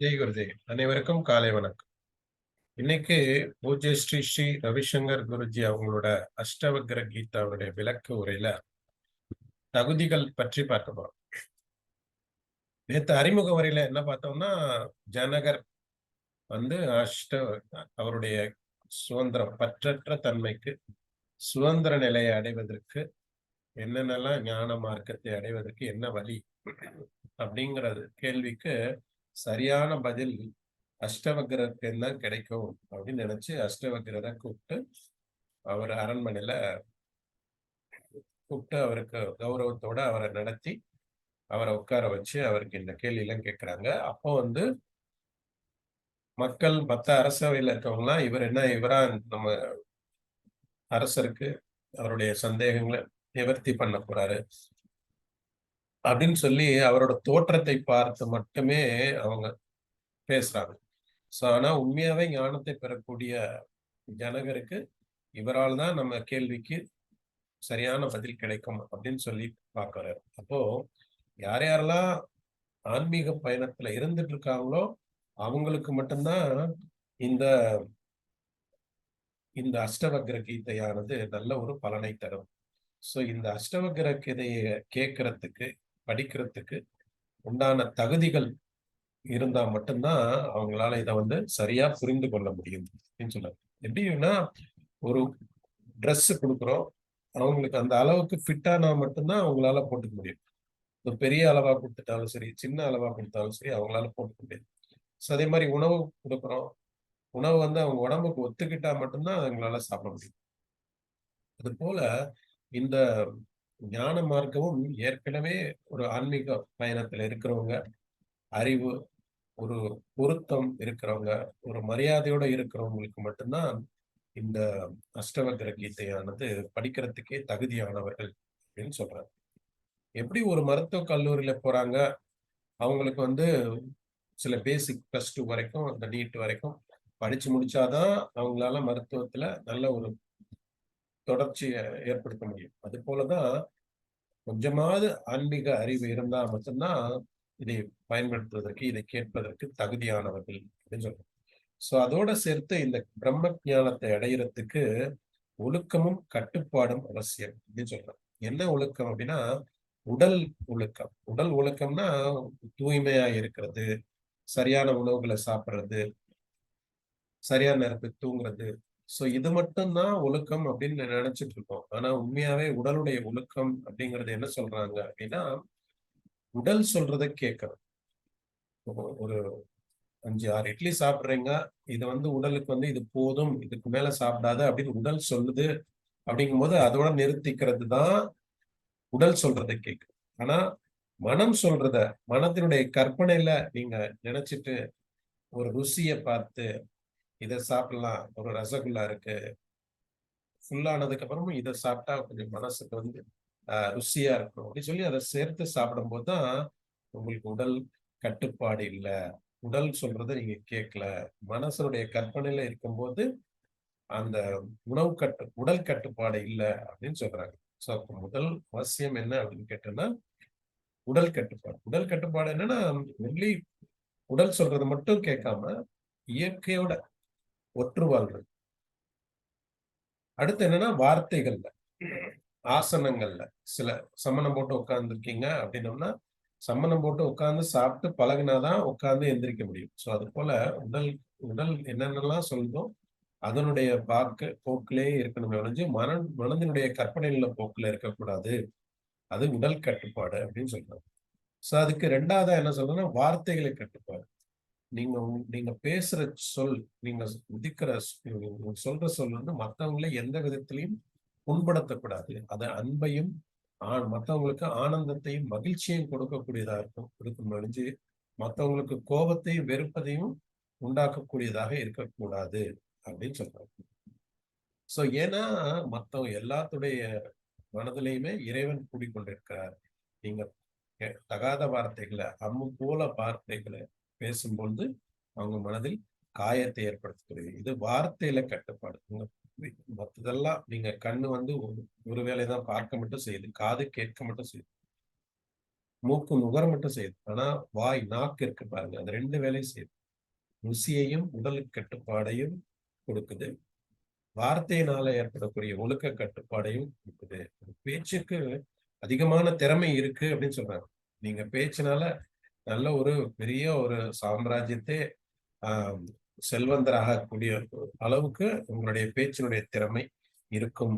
ஜெய் குருதே அனைவருக்கும் காலை வணக்கம். இன்னைக்கு பூஜ்ய ஸ்ரீ ஸ்ரீ ரவிசங்கர் குருஜி அவங்களோட அஷ்டவக்ர கீதாவுடைய விளக்கு உரையில தகுதிகள் பற்றி பார்க்க போறோம். நேற்று அறிமுக வரையில என்ன பார்த்தோம்னா ஜனகர் வந்து அஷ்ட அவருடைய சுதந்திரம் பற்றற்ற தன்மைக்கு சுதந்திர நிலையை அடைவதற்கு என்னென்னலாம் ஞான மார்க்கத்தை அடைவதற்கு என்ன வழி அப்படிங்கிறது கேள்விக்கு சரியான பதில் அஷ்டவக்ரருக்கு தான் கிடைக்கும்? அப்படின்னு நினைச்சு அஷ்டவக்ரரை கூப்பிட்டு அவர் அரண்மனையில கூப்பிட்டு அவருக்கு கௌரவத்தோட அவரை நடத்தி அவரை உட்கார வச்சு அவருக்கு இந்த கேள்வி எல்லாம் கேட்கிறாங்க அப்போ வந்து மக்கள் மற்ற அரசவையில் இருக்கவங்களாம் இவர் என்ன இவரா நம்ம அரசருக்கு அவருடைய சந்தேகங்களை நிவர்த்தி பண்ண போறாரு. அப்படின்னு சொல்லி அவரோட தோற்றத்தை பார்த்து மட்டுமே அவங்க பேசுறாங்க. ஸோ ஆனா உண்மையாவே ஞானத்தை பெறக்கூடிய ஜனகருக்கு இவரால் தான் நம்ம கேள்விக்கு சரியான பதில் கிடைக்கும் அப்படின்னு சொல்லி பார்க்குறாரு. அப்போ யார் யாரெல்லாம் ஆன்மீக பயணத்துல இருந்துட்டு இருக்காங்களோ அவங்களுக்கு மட்டும்தான் இந்த இந்த அஷ்டவக்ர கீதையானது நல்ல ஒரு பலனை தரும். ஸோ இந்த அஷ்டவக்ர கீதையை கேட்கறதுக்கு படிக்கிறதுக்கு உண்டான தகுதிகள் இருந்தா மட்டும்தான் அவங்களால இதை வந்து சரியா புரிந்து கொள்ள முடியும் அப்படின்னு சொல்றாங்க. எப்படின்னா ஒரு ட்ரெஸ் கொடுக்குறோம். அவங்களுக்கு அந்த அளவுக்கு ஃபிட்டானா மட்டும்தான் அவங்களால போட்டுக்க முடியும். பெரிய அளவா கொடுத்துட்டாலும் சரி சின்ன அளவா கொடுத்தாலும் சரி அவங்களால போட்டுக்க முடியாது. ஸோ அதே மாதிரி உணவு கொடுக்குறோம். உணவு வந்து அவங்க உடம்புக்கு ஒத்துக்கிட்டா மட்டும்தான் அவங்களால சாப்பிட முடியும். அது போல இந்த ஞான மார்க்கமும் ஏற்கனவே ஒரு ஆன்மீக பயணத்துல இருக்கிறவங்க அறிவு ஒரு பொருத்தம் இருக்கிறவங்க ஒரு மரியாதையோட இருக்கிறவங்களுக்கு மட்டும்தான் இந்த அஷ்டவக்ர கீதையானது படிக்கிறதுக்கே தகுதியானவர்கள் அப்படின்னு சொல்றாங்க. எப்படி ஒரு மருத்துவ கல்லூரியில போறாங்க? அவங்களுக்கு வந்து சில பேசிக் ப்ளஸ் டூ வரைக்கும் அந்த நீட் வரைக்கும் படிச்சு முடிச்சாதான் அவங்களால மருத்துவத்துல நல்ல ஒரு தொடர்ச்சியை ஏற்படுத்த முடியும். அது போலதான் கொஞ்சமாவது ஆன்மீக அறிவு இருந்தா மட்டும்தான் இதை பயன்படுத்துவதற்கு இதை கேட்பதற்கு தகுதியானவர்கள் அப்படின்னு சொல்றோம். சோ அதோட சேர்த்து இந்த பிரம்ம ஞானத்தை அடையிறதுக்கு ஒழுக்கமும் கட்டுப்பாடும் அவசியம் அப்படின்னு சொல்றோம். என்ன ஒழுக்கம் அப்படின்னா உடல் ஒழுக்கம். உடல் ஒழுக்கம்னா தூய்மையா இருக்கிறது சரியான உணவுகளை சாப்பிட்றது சரியான நேரத்துக்கு தூங்குறது சோ இது மட்டும்தான் ஒழுக்கம் அப்படின்னு நினைச்சிட்டு இருக்கோம் ஆனா உண்மையாவே உடலுடைய ஒழுக்கம் அப்படிங்கறது என்ன சொல்றாங்க அப்படின்னா உடல் சொல்றத கேட்கணும் ஒரு அஞ்சு ஆறு இட்லி சாப்பிடுறீங்க இது வந்து உடலுக்கு வந்து இது போதும் இதுக்கு மேல சாப்பிடாத அப்படின்னு உடல் சொல்லுது அப்படிங்கும் போது அதோட நிறுத்திக்கிறது தான் உடல் சொல்றதை கேட்கும் ஆனா மனம் சொல்றத மனத்தினுடைய கற்பனையில நீங்க நினைச்சிட்டு ஒரு ருசியை பார்த்து இதை சாப்பிடலாம். ஒரு ரசகுல்லா இருக்கு. ஃபுல்லானதுக்கு அப்புறமும் இதை சாப்பிட்டா கொஞ்சம் மனசுக்கு வந்து ருசியா இருக்கும். அப்படின்னு சொல்லி அதை சேர்த்து சாப்பிடும் போது தான் உங்களுக்கு உடல் கட்டுப்பாடு இல்லை. உடல் சொல்றதை நீங்க கேட்கல. மனசனுடைய கற்பனையில இருக்கும்போது அந்த உணவு கட்டு உடல் கட்டுப்பாடு இல்லை அப்படின்னு சொல்றாங்க. ஸோ அப்போ முதல் அவசியம் என்ன அப்படின்னு கேட்டோம்னா உடல் கட்டுப்பாடு. உடல் கட்டுப்பாடு என்னன்னா ஒன்லி உடல் சொல்றது மட்டும் கேட்காம இயற்கையோட ஒற்று வாழ்றது அடுத்து என்னன்னா வார்த்தைகள்ல. ஆசனங்கள்ல. சில சம்மணம் போட்டு உட்கார்ந்துருக்கீங்க அப்படின்னோம்னா சம்மணம் போட்டு உட்கார்ந்து சாப்பிட்டு பழகினாதான் உட்கார்ந்து எந்திரிக்க முடியும். ஸோ அது போல உடல் உடல் என்னென்னலாம் சொல்லுதோ அதனுடைய பாக்கு போக்கிலே இருக்கணும் ஒழிஞ்சு மன மனதினுடைய கற்பனையில போக்குல இருக்கக்கூடாது. அது உடல் கட்டுப்பாடு அப்படின்னு சொல்றாங்க. ஸோ அதுக்கு ரெண்டாவதா என்ன சொல்றதுன்னா வார்த்தைகளை கட்டுப்பாடு. நீங்க நீங்க பேசுற சொல் நீங்க உதிக்கிற சொல்ற சொல் வந்து மற்றவங்களை எந்த விதத்திலையும் புண்படுத்தக்கூடாது. அது அன்பையும் மற்றவங்களுக்கு ஆனந்தத்தையும் மகிழ்ச்சியையும் கொடுக்கக்கூடியதா இருக்கும். இருக்கும் அழிஞ்சு மற்றவங்களுக்கு கோபத்தையும் வெறுப்பதையும் உண்டாக்கக்கூடியதாக இருக்கக்கூடாது அப்படின்னு சொல்றாங்க. சோ ஏன்னா மத்தவங்க எல்லாத்துடைய மனதிலையுமே இறைவன் கூடிக்கொண்டிருக்கிறார். நீங்க தகாத வார்த்தைகளை அம்மு போல வார்த்தைகளை பேசும்பொழுது அவங்க மனதில் காயத்தை ஏற்படுத்தக்கூடியது. இது வார்த்தையில கட்டுப்பாடு. மற்றதெல்லாம் நீங்க கண்ணு வந்து ஒரு வேலைதான் பார்க்க மட்டும் செய்யுது. காது கேட்க மட்டும் செய்யுது. மூக்கு நுகர மட்டும் செய்யுது. ஆனா வாய் நாக்கு இருக்கு பாருங்க. அது ரெண்டு வேலையும் செய்யுது. ருசியையும் உடல் கட்டுப்பாடையும் கொடுக்குது. வார்த்தையினால ஏற்படக்கூடிய ஒழுக்க கட்டுப்பாடையும் கொடுக்குது. பேச்சுக்கு அதிகமான திறமை இருக்கு அப்படின்னு சொல்றாங்க. நீங்க பேச்சினால நல்ல ஒரு பெரிய ஒரு சாம்ராஜ்யத்தை ஆஹ் செல்வந்தராகக்கூடிய அளவுக்கு உங்களுடைய பேச்சினுடைய திறமை இருக்கும்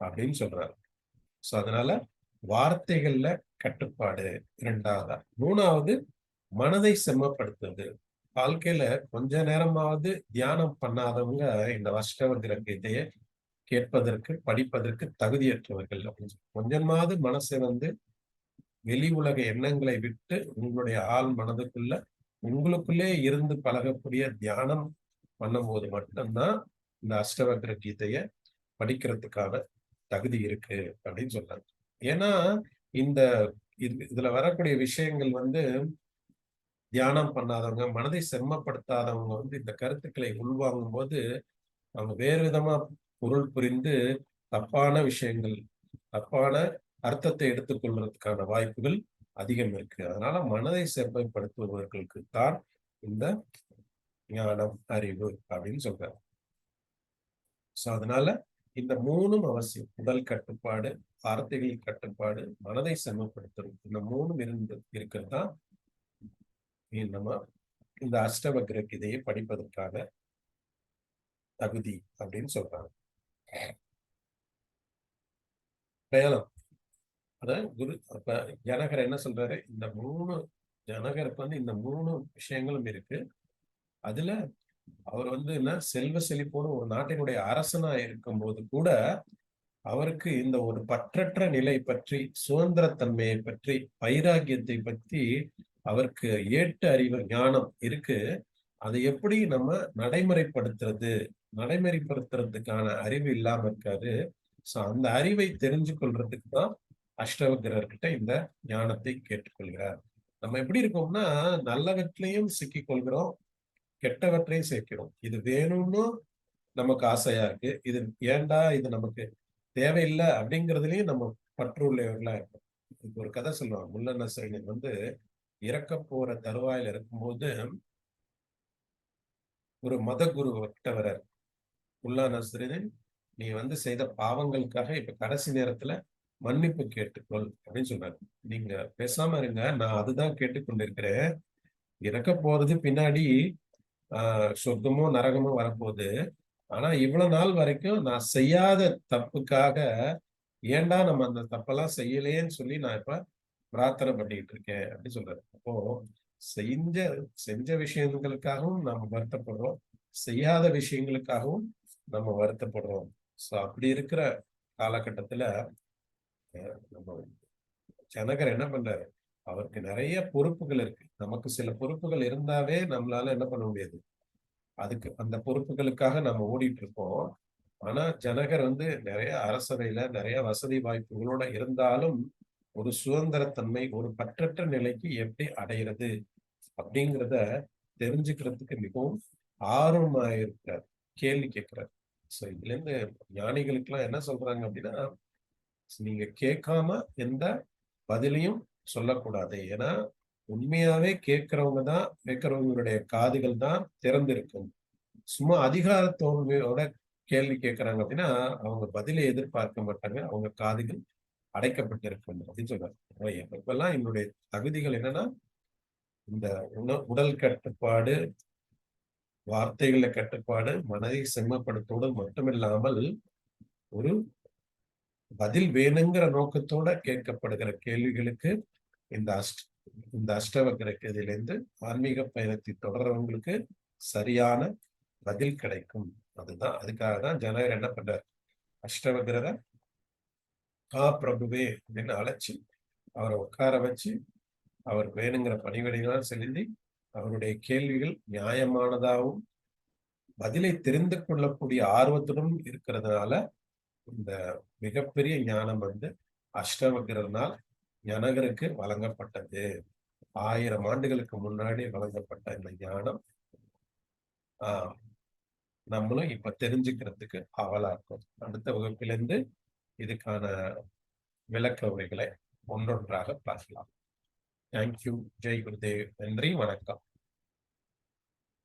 அப்படின்னு சொல்றாரு. சோ அதனால வார்த்தைகள்ல கட்டுப்பாடு இரண்டாவதா. மூணாவது மனதை செம்மப்படுத்துவது. வாழ்க்கையில கொஞ்ச நேரமாவது தியானம் பண்ணாதவங்க இந்த அஷ்டவர்கிற கீதையை கேட்பதற்கு படிப்பதற்கு தகுதியற்றவர்கள் அப்படின்னு சொல்லி கொஞ்சமாவது மனசை வந்து வெளி உலக எண்ணங்களை விட்டு உங்களுடைய ஆள் மனதுக்குள்ள உங்களுக்குள்ளே இருந்து பழகக்கூடிய தியானம் பண்ணும்போது மட்டும்தான் இந்த அஷ்டவக்ர கீதைய படிக்கிறதுக்கான தகுதி இருக்கு அப்படின்னு சொல்றாங்க. ஏன்னா இந்த இதுல வரக்கூடிய விஷயங்கள் வந்து தியானம் பண்ணாதவங்க மனதை செம்மப்படுத்தாதவங்க வந்து இந்த கருத்துக்களை உள்வாங்கும் போது அவங்க வேறு விதமா பொருள் புரிந்து தப்பான விஷயங்கள் தப்பான அர்த்தத்தை எடுத்துக்கொள்வதற்கான வாய்ப்புகள் அதிகம் இருக்கு. அதனால மனதை செம்மைப்படுத்துபவர்களுக்கு தான் இந்த ஞானம் அறிவு அப்படின்னு சொல்றாங்க. சோ அதனால இந்த மூணும் அவசியம். உடல் கட்டுப்பாடு வார்த்தைகளின் கட்டுப்பாடு மனதை செம்மப்படுத்துறது. இந்த மூணும் இருந்து இருக்கிறது தான் நம்ம இந்த அஷ்டவக்ர கீதையை படிப்பதற்கான தகுதி அப்படின்னு சொல்றாங்க. மேலும் அதான் குரு அப்ப ஜனகர் என்ன சொல்றாரு? இந்த மூணு ஜனகருக்கு வந்து இந்த மூணு விஷயங்களும் இருக்கு. அதுல அவர் வந்து என்ன செல்வ செழிப்போடு ஒரு நாட்டினுடைய அரசனா இருக்கும்போது கூட அவருக்கு இந்த ஒரு பற்றற்ற நிலை பற்றி சுதந்திரத்தன்மையை பற்றி வைராகியத்தை பற்றி அவருக்கு ஏட்டு அறிவு ஞானம் இருக்கு. அதை எப்படி நம்ம நடைமுறைப்படுத்துறது? நடைமுறைப்படுத்துறதுக்கான அறிவு இல்லாம இருக்காரு. சோ அந்த அறிவை தெரிஞ்சு கொள்றதுக்கு தான் அஷ்டவக்கிரர்கிட்ட இந்த ஞானத்தை கேட்டுக்கொள்கிறார். நம்ம எப்படி இருக்கோம்னா நல்லவற்றையும் சிக்கிக் கொள்கிறோம் கெட்டவற்றையும் சேர்க்கிறோம். இது வேணும்னு நமக்கு ஆசையா இருக்கு. இது ஏண்டா இது நமக்கு தேவையில்லை அப்படிங்கிறதுலயும் நம்ம பற்று உள்ளவர்களா இருக்கும். இப்போ ஒரு கதை சொல்லுவாங்க. முல்ல நசரின் வந்து இறக்க போற தருவாயில இருக்கும்போது ஒரு மத குரு கிட்ட வர்றார். முல்லா நசரின் நீ வந்து செய்த பாவங்களுக்காக இப்ப கடைசி நேரத்துல மன்னிப்பு கேட்டுக்கொள் அப்படின்னு சொல்றாரு. நீங்க பேசாம இருங்க நான் அதுதான் கேட்டுக்கொண்டிருக்கிறேன். இறக்க போறது பின்னாடி ஆஹ் சொர்க்கமோ நரகமோ வரப்போகுது. ஆனா இவ்வளவு நாள் வரைக்கும் நான் செய்யாத தப்புக்காக ஏண்டா நம்ம அந்த தப்பெல்லாம் செய்யலேன்னு சொல்லி நான் இப்ப பிரார்த்தனை பண்ணிட்டு இருக்கேன் அப்படின்னு சொல்றாரு. அப்போ செஞ்ச செஞ்ச விஷயங்களுக்காகவும் நம்ம வருத்தப்படுறோம். செய்யாத விஷயங்களுக்காகவும் நம்ம வருத்தப்படுறோம். சோ அப்படி இருக்கிற காலகட்டத்துல நம்ம ஜனகர் என்ன பண்றாரு? அவருக்கு நிறைய பொறுப்புகள் இருக்கு. நமக்கு சில பொறுப்புகள் இருந்தாவே நம்மளால என்ன பண்ண முடியாது. அதுக்கு அந்த பொறுப்புகளுக்காக நம்ம ஓடிட்டு இருப்போம் ஆனா ஜனகர் வந்து நிறைய அரசவையில நிறைய வசதி வாய்ப்புகளோட இருந்தாலும் ஒரு சுதந்திரத்தன்மை ஒரு பற்றற்ற நிலைக்கு எப்படி அடைகிறது அப்படிங்கிறத தெரிஞ்சுக்கிறதுக்கு மிகவும் ஆர்வமாயிருக்கிறார். கேள்வி கேட்கிறார். சோ இதுல இருந்து ஞானிகளுக்கு எல்லாம் என்ன சொல்றாங்க அப்படின்னா நீங்க கேட்காம எந்த பதிலையும் சொல்லக்கூடாது. ஏன்னா உண்மையாவே கேட்கிறவங்க தான் கேட்கிறவங்களுடைய காதுகள் தான் திறந்திருக்கும். சும்மா அதிகார தோல்வியோட கேள்வி கேட்கிறாங்க அப்படின்னா அவங்க பதிலை எதிர்பார்க்க மாட்டாங்க. அவங்க காதுகள் அடைக்கப்பட்டிருக்கும் அப்படின்னு சொல்றாங்க. இப்பெல்லாம் என்னுடைய தகுதிகள் என்னன்னா இந்த உண உடல் கட்டுப்பாடு வார்த்தைகள கட்டுப்பாடு மனதை செம்மப்படுத்தோடு மட்டுமில்லாமல் ஒரு பதில் வேணுங்கிற நோக்கத்தோட கேட்கப்படுகிற கேள்விகளுக்கு இந்த அஷ்ட இந்த அஷ்டவக்கிர இதிலிருந்து ஆன்மீக பயணத்தை தொடர்றவங்களுக்கு சரியான பதில் கிடைக்கும். அதுதான் அதுக்காக தான் ஜனகர் என்ன பண்றார்? அஷ்டவக்கிரத கா பிரபுவே அப்படின்னு அழைச்சி அவரை உட்கார வச்சு அவர் வேணுங்கிற பணிவிடைகளால் செலுத்தி அவருடைய கேள்விகள் நியாயமானதாகவும் பதிலை தெரிந்து கொள்ளக்கூடிய ஆர்வத்துடன் இருக்கிறதுனால இந்த மிகப்பெரிய ஞானம் வந்து அஷ்டவக்கிரனால் ஜனகருக்கு வழங்கப்பட்டது. ஆயிரம் ஆண்டுகளுக்கு முன்னாடி வழங்கப்பட்ட இந்த ஞானம் ஆஹ் நம்மளும் இப்ப தெரிஞ்சுக்கிறதுக்கு அவலா இருக்கும். அடுத்த வகுப்பிலிருந்து இதுக்கான விளக்க உரைகளை ஒன்றொன்றாக பார்க்கலாம். Thank you Jai Gurudev. நன்றி. வணக்கம்.